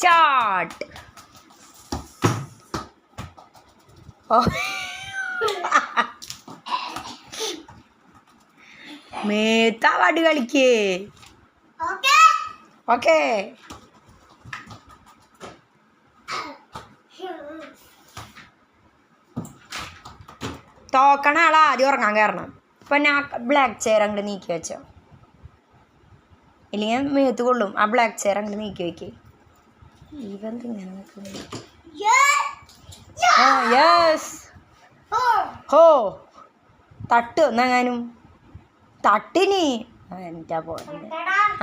Start. Mehta പാട്ട് കളിക്കേ. Okay. തോക്കണ ആളെ ആദ്യം ഉറങ്ങാൻ കയറണം ഇപ്പൊ ഞാൻ ബ്ലാക്ക് ചെയർ അങ്ങോട്ട് നീക്കി വെച്ചോ. ഇല്ലെങ്കിൽ മേത്ത് കൊള്ളും. ആ ബ്ലാക്ക് ചെയർ അങ്ങോട്ട് നീക്കി വെക്കേ. നിൽക്കുന്നു. ആ യെസ് ഹോ തട്ട് ഒന്നെങ്ങാനും തട്ടിനി. എന്താ എന്റെ പോലെ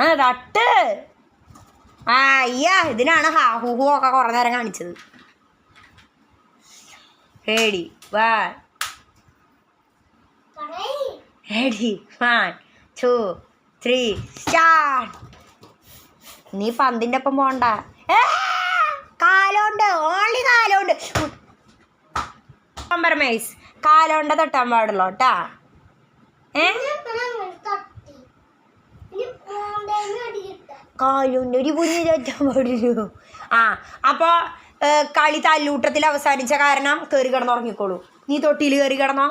ആ തട്ട്. ആ അയ്യ ഇതിനാണ് ഹാഹുഹു ഒക്കെ കുറേ നേരം കാണിച്ചത്. ഹേടി വാ ഹേടി വൺ ടു ത്രീ സ്റ്റാർട്ട് നീ പന്തിന്റെ ഒപ്പം പോണ്ട. കാലോണ്ട് ഓൺലി കാലോണ്ട്. കോംപ്രമൈസ് കാലോണ്ട തൊട്ടാൻ പാടുള്ളൂ കേട്ടാ ഏ? കാലുണ്ട് ഒരു കുഞ്ഞു തൊട്ടാൻ പാടുള്ളൂ. ആ അപ്പോൾ കളി തല്ലൂട്ടത്തിൽ അവസാനിച്ച കാരണം കയറി കിടന്ന് ഉറങ്ങിക്കോളൂ. നീ തൊട്ടിയിൽ കയറി കിടന്നോ?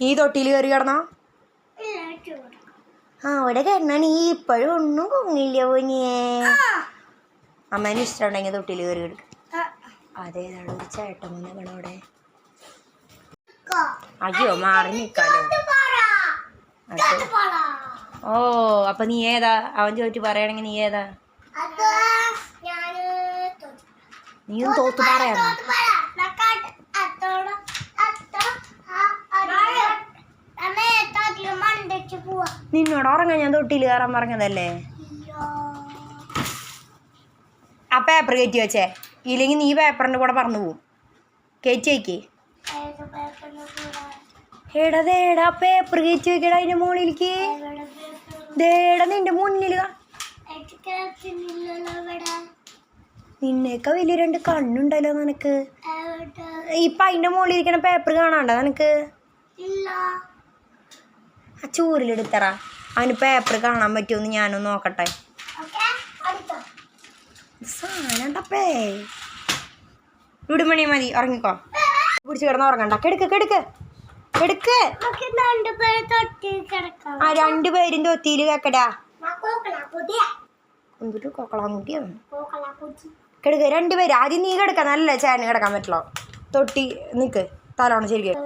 നീ തൊട്ടിയിൽ കയറി കിടന്നോ? ആ അവിടെ കിടന്നാണ് ഈ ഇപ്പോഴും ഒന്നും കൊങ്ങില്ല പോനിയേ അമ്മേനെ ഇഷ്ടമുണ്ടെങ്കിൽ തൊട്ടിയിൽ കയറി എടുക്കും അതേതാണ് ഒരു ചേട്ടൻ വന്നേക്കണ അവിടെ. അയ്യോ മാറി നിൽക്കാലോ ഓ അപ്പൊ നീ ഏതാ? അവൻ ചോദിച്ചു പറയണെങ്കിൽ നീ ഏതാ. നീയും തോത്തു പറയണം തോറ്റു പറ. നക്കാട്ട് അത്തോടെ അത്തോ ആ അടിയ. അമ്മേ തോറ്റിൽ നിന്നോട് ഉറങ്ങാൻ ഞാൻ തൊട്ടിയിൽ കയറാൻ പറഞ്ഞതല്ലേ? ആ പേപ്പർ കയറ്റി വെച്ചേ. ഇല്ലെങ്കിൽ നീ പേപ്പറിന്റെ കൂടെ പറന്നു പോവും. കയറ്റി വയ്ക്കേ എടാ ദേടാ പേപ്പർ കയറ്റി വെക്കടാ അതിന്റെ മുകളിലേക്ക്. ദേടാ നിന്റെ മുന്നിൽ നിന്നേക്ക വലിയ രണ്ട് കണ്ണുണ്ടല്ലോ നിനക്ക്. ഇപ്പൊ അതിന്റെ മുകളിൽ ഇരിക്കണ പേപ്പർ കാണാണ്ട നിനക്ക്. ആ ചൂരിലെടുത്തറ അവന് പേപ്പർ കാണാൻ പറ്റുമെന്ന് ഞാനൊന്ന് നോക്കട്ടെ? സാധനണ്ടപ്പേ. വിടുമണി മതി ഉറങ്ങിക്കോ. പിടിച്ച് കിടന്ന് ഉറങ്ങണ്ട. കെടുക്ക് കെടുക്ക്. കെടുക്ക്. കിടക്കാം. ആ രണ്ടുപേരും തൊത്തിയിൽ കേക്കടാ. എന്തൊരു കോക്കളാക്കുട്ടി. കിടക്ക് രണ്ടുപേരും ആദ്യം നീ കിടക്കാൻ നല്ല ചേട്ടന് കിടക്കാൻ പറ്റുള്ളൂ തൊട്ടി നിക്ക്. തലോണം ശരിക്കും.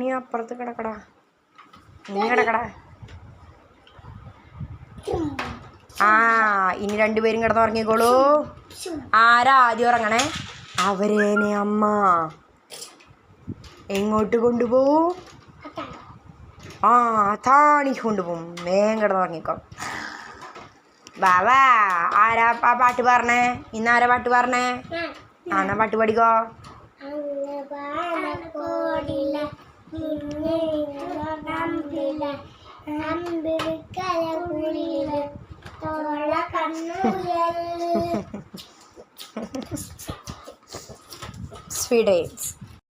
നീ അപ്പുറത്ത് കിടക്കടാ. നീ കിടക്കടാ. ആ ഇനി രണ്ടുപേരും കിടന്ന് ഉറങ്ങിക്കോളൂ ആരാ ആദ്യം ഉറങ്ങണേ? അവരേനെ അമ്മ. എങ്ങോട്ട് കൊണ്ടുപോവും? ആ താണി കൊണ്ടുപോകും വേഗം കിടന്ന് ഉറങ്ങിക്കോ ബാബാ ആരാ ആ പാട്ട് പാടണേ? ഇന്ന് ആരാ പാട്ട് പാടണേ? ഞാൻ ആ എന്നാ പാട്ട് പാടിക്കോ അങ്ങ് പാലക്കോടില നിന്നെ നമ്പില നമ്പിരിക്കലകുളില തോള കണ്ണുയൽ സ്വീഡേറ്റ്സ്